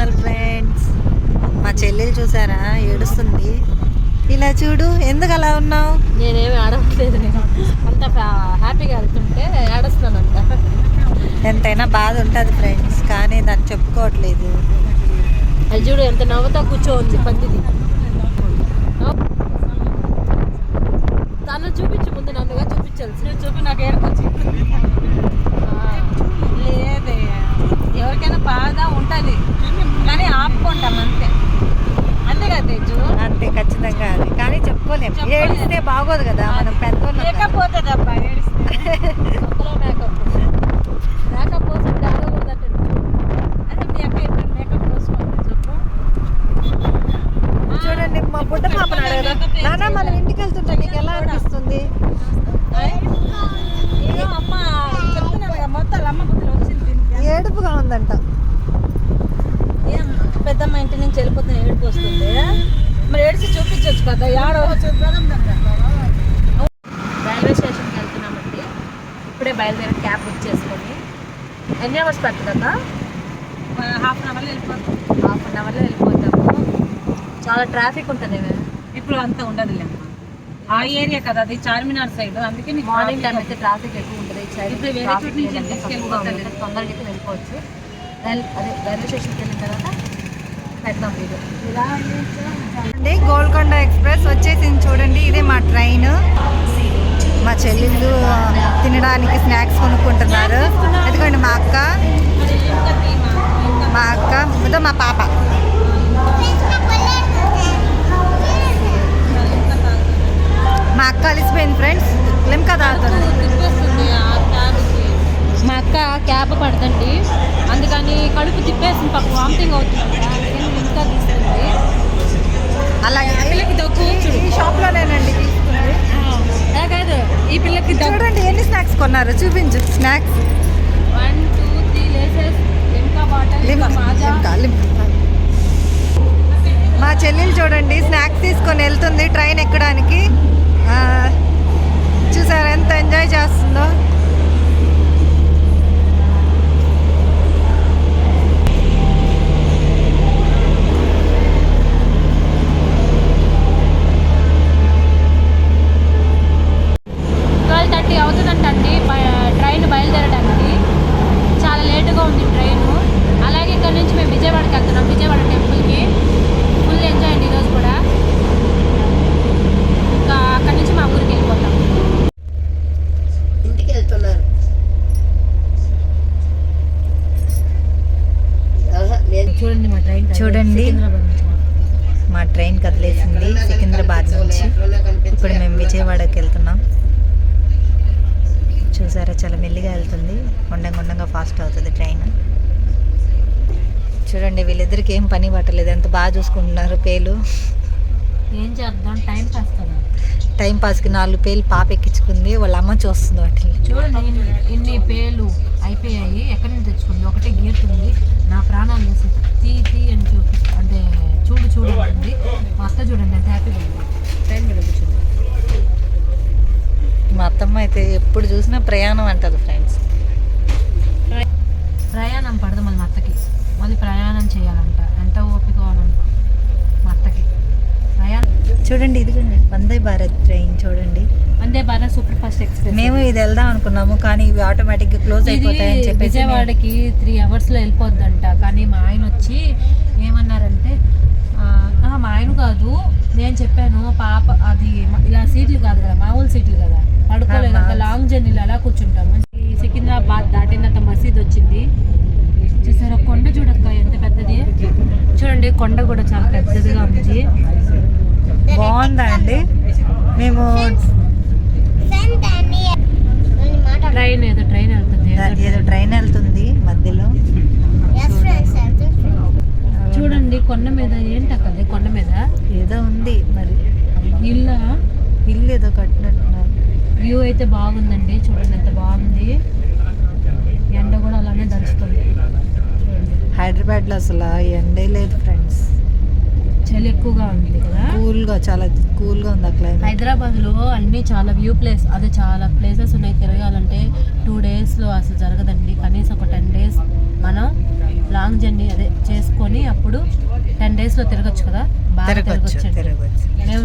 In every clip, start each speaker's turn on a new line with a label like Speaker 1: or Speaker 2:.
Speaker 1: Channel friends మా చెల్లెలు చూసారా? ఏడుస్తుంది. ఇలా చూడు ఎందుకు అలా ఉన్నావు?
Speaker 2: నేనేమి ఆడట్లేదు నేను. అంత హ్యాపీగా వెళ్తుంటే ఏడుస్తున్నానంట.
Speaker 1: ఎంతైనా బాధ ఉంటుంది ఫ్రెండ్స్ కానీ దాన్ని చెప్పుకోవట్లేదు.
Speaker 2: అది చూడు ఎంత నవ్వుతా కూర్చోంది పందిది. తను చూపించు ముందు నన్నుగా చూపించాల్సి నువ్వు చూపి నాకు ఏడుకొచ్చి
Speaker 3: లేదే ఎవరికైనా బాధ ఉంటుంది. కానీ ఆపుకుంటాం అంతే. అంతే కదా తేజు?
Speaker 1: అంతే ఖచ్చితంగా అది. కానీ చెప్పుకోలేము
Speaker 3: చెప్పుకోలేము.
Speaker 1: ఏడిస్తే బాగోదు కదా. మనం పెద్దోళ్ళం కదా.
Speaker 3: లేకపోతే అబ్బా ఏడిస్తే
Speaker 2: కొత్తలో మేకప్ మేకప్ పోసి ఆడకూడదంటే
Speaker 3: అదే మీ అక్క ఎప్పుడు మేకప్ పోసుకోవాలి చెప్పు
Speaker 1: చూడండి మా బుడ్డ పాపను అడగదా నాన్న మనం ఇంటికి వెళ్తుంటే నీకు ఎలా అనిపిస్తుంది
Speaker 3: ఏదో అమ్మ చెప్తున్నాను కదా మొత్తం అమ్మ బుద్ధులు వచ్చింది దీనికి.
Speaker 1: ఏడుపుగా ఉందంట.
Speaker 3: ఏం పెద్దమ్మ ఇంటి నుంచి వెళ్ళిపోతున్న ఏడుపు వస్తుంది? మరి ఏడిచి చూపించవచ్చు కదా యాడో
Speaker 2: రైల్వే స్టేషన్కి వెళ్తున్నామండి. ఇప్పుడే బయలుదేరి క్యాబ్ బుక్ చేసుకొని. ఎన్ని అవర్స్ పడుతుందా
Speaker 3: హాఫ్ అన్ అవర్లో వెళ్ళిపోతాం.
Speaker 2: హాఫ్ అన్ అవర్లో వెళ్ళిపోతాము. చాలా ట్రాఫిక్ ఉంటుంది
Speaker 3: ఇప్పుడు అంతా ఉండదులే. ఆ ఏరియా కదా అది చార్మినార్ సైడ్. అందుకే నీకు
Speaker 2: మార్నింగ్ టైం అయితే ట్రాఫిక్ ఎక్కువ ఉంటుంది. సైడ్
Speaker 3: ఇప్పుడు వేరే చోటు నుంచి
Speaker 2: ఉంటుంది. తొందరగా అయితే వెళ్ళిపోవచ్చు. అదే రైల్వే స్టేషన్కి వెళ్ళిన తర్వాత పెడతాం వీడియో.
Speaker 1: అండి గోల్కొండ ఎక్స్ప్రెస్ వచ్చేసింది చూడండి ఇదే మా ట్రైన్. మా చెల్లెళ్ళు తినడానికి స్నాక్స్ కొనుక్కుంటున్నారు. ఎందుకండి మా అక్క. మా అక్క ఇదో మా పాప. మా అక్క అలిసిపోయింది ఫ్రెండ్స్ లిమ్కా తాగుతుంది
Speaker 2: మా అక్క క్యాబ్ పడదండి. అందుకని కడుపు తిప్పేసింది పక్క వామిటింగ్ అవుతుంది ఇంకా తీసుకుంది.
Speaker 1: అలాగే.
Speaker 2: పిల్లకి దగ్గు
Speaker 1: ఈ షాప్లోనేనండి తీసుకుంది.
Speaker 2: కాదు. ఈ పిల్లకి
Speaker 1: చూడండి ఎన్ని స్నాక్స్ కొన్నారు? చూపించు. స్నాక్స్.
Speaker 2: వన్ టూ త్రీ లేసెస్ లిమ్కా బాటిల్
Speaker 1: లిమ్కా. మా చెల్లెలు చూడండి స్నాక్స్ తీసుకొని వెళ్తుంది ట్రైన్ ఎక్కడానికి. చూసారు ఎంత ఎంజాయ్ చేస్తుందో?
Speaker 2: ట్వెల్వ్ థర్టీ అవుతుందంటండి బ- ట్రైన్ బయలుదేరడానికి చాలా లేటుగా ఉంది ట్రైన్. అలాగే ఇక్కడ నుంచి మేము విజయవాడకి వెళ్తున్నాం. విజయవాడ టెంపుల్కి ఫుల్ ఎంజాయ్ అండి ఈరోజు కూడా ఇంకా అక్కడి నుంచి మా ఊరికి వెళ్ళిపోతాం
Speaker 4: ఇంటికి వెళ్తున్నారు ఆహా, లేదు
Speaker 2: చూడండి మా ట్రైన్
Speaker 1: చూడండి. మా ట్రైన్ కదిలేసింది సికింద్రాబాద్ నుంచి. ఇప్పుడు మేము విజయవాడకి వెళ్తున్నాం. చూసారా చాలా మెల్లిగా వెళ్తుంది. ఉండంగా ఉండంగా ఫాస్ట్ అవుతుంది ట్రైన్. చూడండి వీళ్ళిద్దరికి ఏం పని పట్టలేదు. ఎంత బాగా చూసుకుంటున్నారు పేలు.
Speaker 2: ఏం చేద్దాం? టైం పాస్ కదా.
Speaker 1: టైం పాస్కి నాలుగు పేలు పాప ఎక్కించుకుంది. వాళ్ళ అమ్మ చూస్తుంది వాటిని.
Speaker 2: చూడండి ఇన్ని- పేలు అయిపోయాయి. ఎక్కడి నుంచి తెచ్చుకుంది? ఒకటే గీరుతుంది నా ప్రాణాలు వేసి తీ తీ అని చూపి అంటే చూడు చూడు అంటుంది. మా అత్త చూడండి ఎంత హ్యాపీగా ఉంది. ట్రైన్ మీద కూర్చుంది.
Speaker 1: మా అత్తమ్మ అయితే ఎప్పుడు చూసినా ప్రయాణం అంటది ఫ్రెండ్స్
Speaker 2: ప్రయాణం పడదు మళ్ళీ మా అత్తకి. మళ్ళీ ప్రయాణం చేయాలంట. ఎంత ఓపిక కావాలంట మా అత్తకి. ప్రయాణం
Speaker 1: చూడండి ఇదిగోండి వందే భారత్ ట్రైన్ చూడండి.
Speaker 2: Vande Bharat super fast express
Speaker 1: మేము ఇది వెళ్దాం అనుకున్నాము కానీ ఇవి ఆటోమేటిక్గా క్లోజ్ అయిపోతాయని చెప్పేసి మేము-
Speaker 2: విజయవాడకి త్రీ అవర్స్లో వెళ్ళిపోద్దంట. కానీ మా ఆయన వచ్చి ఏమన్నారంటే మా ఆయన కాదు. నేను చెప్పాను పాప అది ఇలా సీట్లు కాదు కదా మామూలు సీట్లు కదా. పడుకోలేదు అంత లాంగ్ జర్నీలో అలా కూర్చుంటాము. ఈ సికింద్రాబాద్ దాటిన తర్వాత మసీద్ వచ్చింది. చూసారా కొండ చూడక్క ఎంత పెద్దది? చూడండి కొండ కూడా చాలా పెద్దదిగా ఉంది.
Speaker 1: బాగుందా అండి మేము
Speaker 2: ట్రైన్ ఏదో ట్రైన్ వెళ్తుంది.
Speaker 1: ఏదో ట్రైన్. వెళ్తుంది మధ్యలో.
Speaker 2: చూడండి కొండ మీద ఏంటి అక్కది కొండ మీద?
Speaker 1: ఏదో ఉంది మరి.
Speaker 2: ఇల్లు?
Speaker 1: ఇల్లు ఏదో కట్టినట్టున్నారు.
Speaker 2: వ్యూ అయితే బాగుందండి. చూడండి ఎంత బాగుంది. ఎండ కూడా అలానే దంచుతుంది. చూడండి.
Speaker 1: హైదరాబాద్లో అసలు ఎండే లేదు ఫ్రెండ్స్
Speaker 2: చలి ఎక్కువగా ఉంది కదా.
Speaker 1: కూల్గా చాలా కూల్గా ఉంది ఆ క్లైమేట్
Speaker 2: హైదరాబాద్లో అన్ని చాలా వ్యూ ప్లేస్ అదే చాలా ప్లేసెస్ ఉన్నాయి తిరగాలంటే టూ డేస్లో అసలు జరగదండి. కనీసం ఒక టెన్ డేస్ మనం లాంగ్ జర్నీ అదే చేసుకొని అప్పుడు టెన్ డేస్లో తిరగచ్చు కదా. బాగా
Speaker 1: తిరగచ్చు
Speaker 2: మేము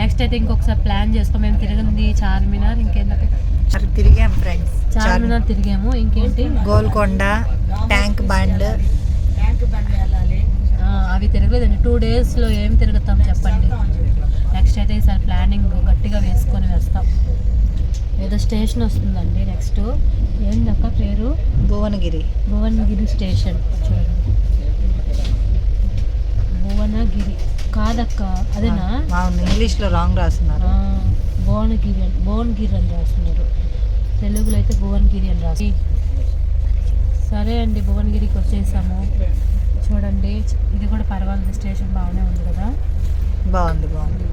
Speaker 2: నెక్స్ట్ అయితే ఇంకొకసారి ప్లాన్ చేసుకో మేము తిరిగింది చార్మినార్ ఇంకేంటంటే
Speaker 1: తిరిగాం ఫ్రెండ్స్
Speaker 2: చార్మినార్ తిరిగాము. ఇంకేంటి?
Speaker 1: Golconda tank bund.
Speaker 3: Tank bund
Speaker 2: అవి తిరగలేదండి టూ డేస్లో ఏం తిరుగుతాం చెప్పండి. నెక్స్ట్ అయితే ఈసారి ప్లానింగ్ గట్టిగా వేసుకొని వేస్తాం. ఏదో స్టేషన్ వస్తుందండి నెక్స్ట్ ఏందక్క పేరు?
Speaker 1: భువనగిరి.
Speaker 2: భువనగిరి స్టేషన్ చూడండి. భువనగిరి. కాదక్క అదేనా?
Speaker 1: అవును ఇంగ్లీష్లో రాంగ్ రాస్తున్నారు.
Speaker 2: భువనగిరి అని భువనగిరి అని రాస్తున్నారు. తెలుగులో అయితే భువనగిరి అని రాసి సరే అండి భువనగిరికి వచ్చేసాము. చూడండి. ఇది కూడా పర్వాలేదు స్టేషన్ బాగానే ఉంది కదా?
Speaker 1: బాగుంది బాగుంది.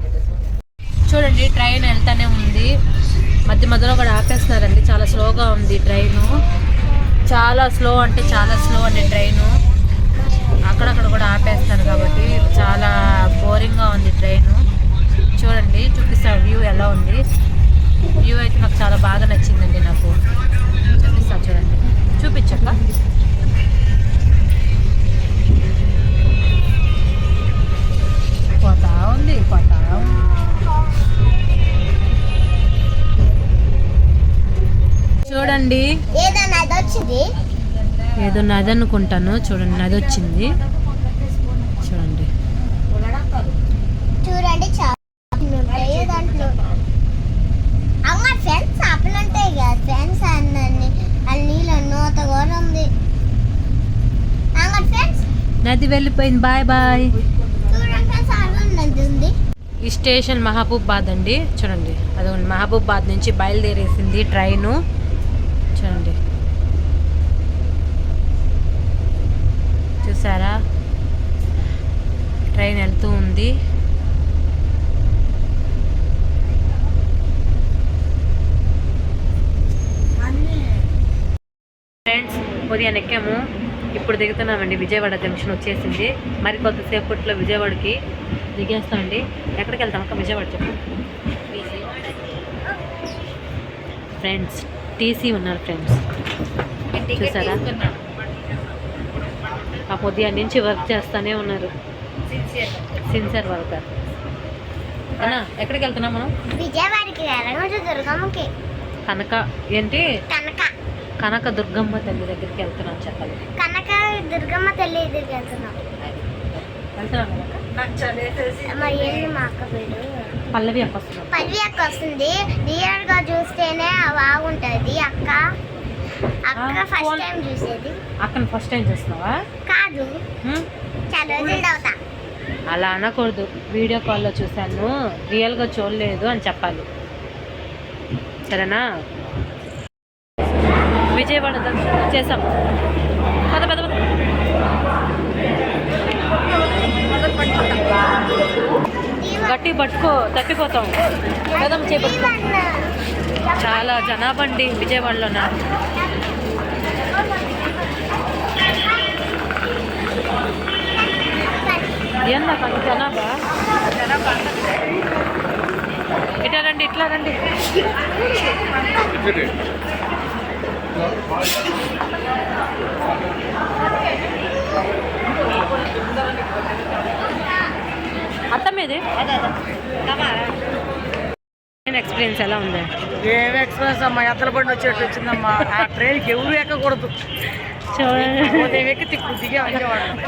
Speaker 2: చూడండి ట్రైన్ వెళ్తానే ఉంది. మధ్య మధ్యలో కూడా ఆపేస్తున్నారండి. చాలా స్లోగా ఉంది ట్రైను. చాలా స్లో అంటే చాలా స్లో అండి ట్రైను. అక్కడక్కడ కూడా ఆపేస్తారు కాబట్టి చాలా బోరింగ్గా ఉంది ట్రైను. చూడండి చూపిస్తా వ్యూ ఎలా ఉంది. వ్యూ అయితే నాకు చాలా బాగా నచ్చిందండి నాకు. చూపిస్తా చూడండి. చూపించక్క? చూడండి ఏదో నది అనుకుంటాను చూడండి నది వచ్చింది చూడండి
Speaker 4: చూడండి ఫ్రెండ్స్ చేపలు ఉంటాయి కదా. ఫ్రెండ్స్ అన్నీ ఆ నీళ్ళు నూత కూడా ఉంది. అమ్మ ఫ్రెండ్స్.
Speaker 2: నది వెళ్ళిపోయింది. Bye bye. ఈ స్టేషన్ మహబూబాద్ అండి. చూడండి అదిగోండి మహబూబాద్ నుంచి బయలుదేరేసింది ట్రైను చూడండి చూసారా? ట్రైన్ వెళ్తూ ఉంది. ఫ్రెండ్స్ ఉదయం ఎక్కాము. ఇప్పుడు దిగుతున్నామండి విజయవాడ జంక్షన్ వచ్చేసింది. మరి కొంతసేపట్లో విజయవాడకి దిగేస్తామండి. ఎక్కడికి వెళ్తాం అక్క? విజయవాడ చెప్పు. ఫ్రెండ్స్ టీసీ ఉన్నారు ఫ్రెండ్స్. చూసారా? ఆ ఉదయం నుంచి వర్క్ చేస్తానే ఉన్నారు. సిన్సియర్ వర్కర్ అన్నా ఎక్కడికి వెళ్తున్నాం మనం?
Speaker 4: విజయవాడకి
Speaker 2: కనక ఏంటి?
Speaker 4: కనక.
Speaker 2: కనక దుర్గమ్మ తల్లి దగ్గరికి వెళ్తున్నాం చెప్పాలి.
Speaker 4: కనక దుర్గమ్మ తల్లి ఎదురుకి వెళ్తున్నాం.
Speaker 2: వెళ్తున్నాం కదా అక్క?
Speaker 4: పేరు?
Speaker 2: పల్లవి అక్క
Speaker 4: వస్తుంది. రియల్గా చూస్తేనే బాగుంటది అక్క. అక్క ఫస్ట్ టైం చూసేది.
Speaker 2: అక్కని ఫస్ట్ టైం చూస్తున్నావా?
Speaker 4: కాదు? చాలా రోజులు అవుతా.
Speaker 2: అలా అనకూడదు. వీడియో కాల్లో చూశాను. రియల్గా చూడలేదు అని చెప్పాలి. సరేనా? విజయవాడ దర్శనం చేసాం పద పద పద. గట్టి పట్టుకో తప్పిపోతాం. కదం చేపట్టుకో. చాలా జనాభా అండి విజయవాడలోన? ఏందా కొంత జనాభా? ఇట్లా రండి ఇట్లా రండి. అత్త మీది ఎక్స్పీరియన్స్ ఎలా ఉంది?
Speaker 3: ఏం ఎక్స్ప్రెస్ అమ్మా ఎత్తల బండి వచ్చేట్టు వచ్చిందమ్మా. ఆ ట్రైన్కి ఎవరు ఎక్కకూడదు.
Speaker 2: చూడండి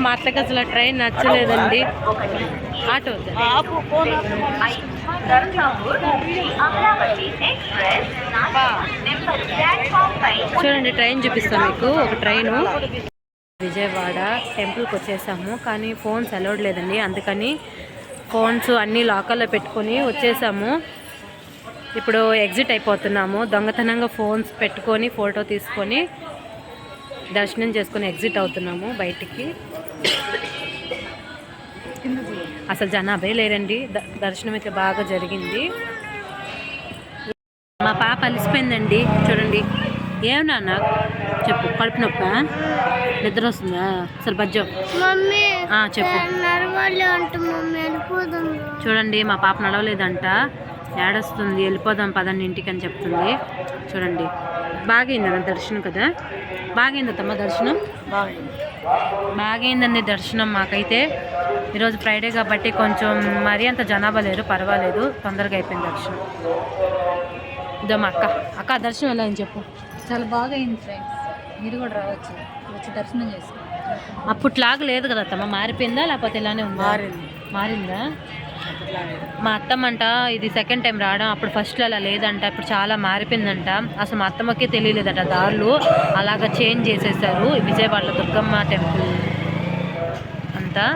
Speaker 2: మా అత్తకి అసలు ట్రైన్ నచ్చలేదండి. ఆటో చూడండి ట్రైన్ చూపిస్తాను మీకు. ఒక ట్రైను విజయవాడ టెంపుల్కి వచ్చేసాము. కానీ ఫోన్స్ అలౌడ్ లేదండి. అందుకని ఫోన్స్ అన్నీ లాకర్లో పెట్టుకొని వచ్చేసాము. ఇప్పుడు ఎగ్జిట్ అయిపోతున్నాము. దొంగతనంగా ఫోన్స్ పెట్టుకొని ఫోటో తీసుకొని దర్శనం చేసుకొని ఎగ్జిట్ అవుతున్నాము బయటికి. అసలు జనాభే లేరండి. దర్శనం అయితే బాగా జరిగింది. మా పాప అలిసిపోయిందండి. చూడండి. ఏం నాన్న? చెప్పు. కడుపు నొప్పా? నిద్ర వస్తుందా? అసలు బజ్జో. చెప్పు. చూడండి మా పాప నడవలేదంట. ఏడొస్తుంది వెళ్ళిపోదాం పదండి ఇంటికి అని చెప్తుంది. చూడండి. బాగైంది దర్శనం కదా? బాగైంది అత్తమ్మ దర్శనం?
Speaker 3: బాగుంది
Speaker 2: బాగైందండి దర్శనం మాకైతే. ఈరోజు ఫ్రైడే కాబట్టి కొంచెం మరీ అంత జనాభా లేరు పర్వాలేదు. తొందరగా అయిపోయింది దర్శనం. ఇదో మా అక్క. అక్క దర్శనం ఎలా అయింది చెప్పు.
Speaker 3: చాలా బాగా అయింది ఫ్రెండ్స్. మీరు కూడా రావచ్చు. వచ్చి దర్శనం చేసుకోండి.
Speaker 2: అప్పట్లాగా లేదు కదా అత్తమ్మ. మారిపోయిందా? లేకపోతే ఇలానే ఉందా?
Speaker 3: మారింది.
Speaker 2: మారిందా? మా అత్తమ్మంట ఇది సెకండ్ టైం రావడం అప్పుడు ఫస్ట్లో అలా లేదంట ఇప్పుడు చాలా మారిపోయిందంట. అసలు మా అత్తమ్మకే తెలియలేదట దారులు. అలాగ చేంజ్ చేసేసారు విజయవాడలో దుర్గమ్మ టెంపుల్ అంతా.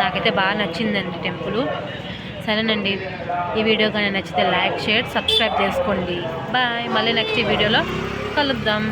Speaker 2: నాకైతే బాగా నచ్చిందండి టెంపుల్ సరేనండి ఈ వీడియో కానీ నచ్చితే లైక్ షేర్ సబ్స్క్రైబ్ చేసుకోండి. బాయ్. మళ్ళీ నెక్స్ట్ ఈ వీడియోలో కలుద్దాం.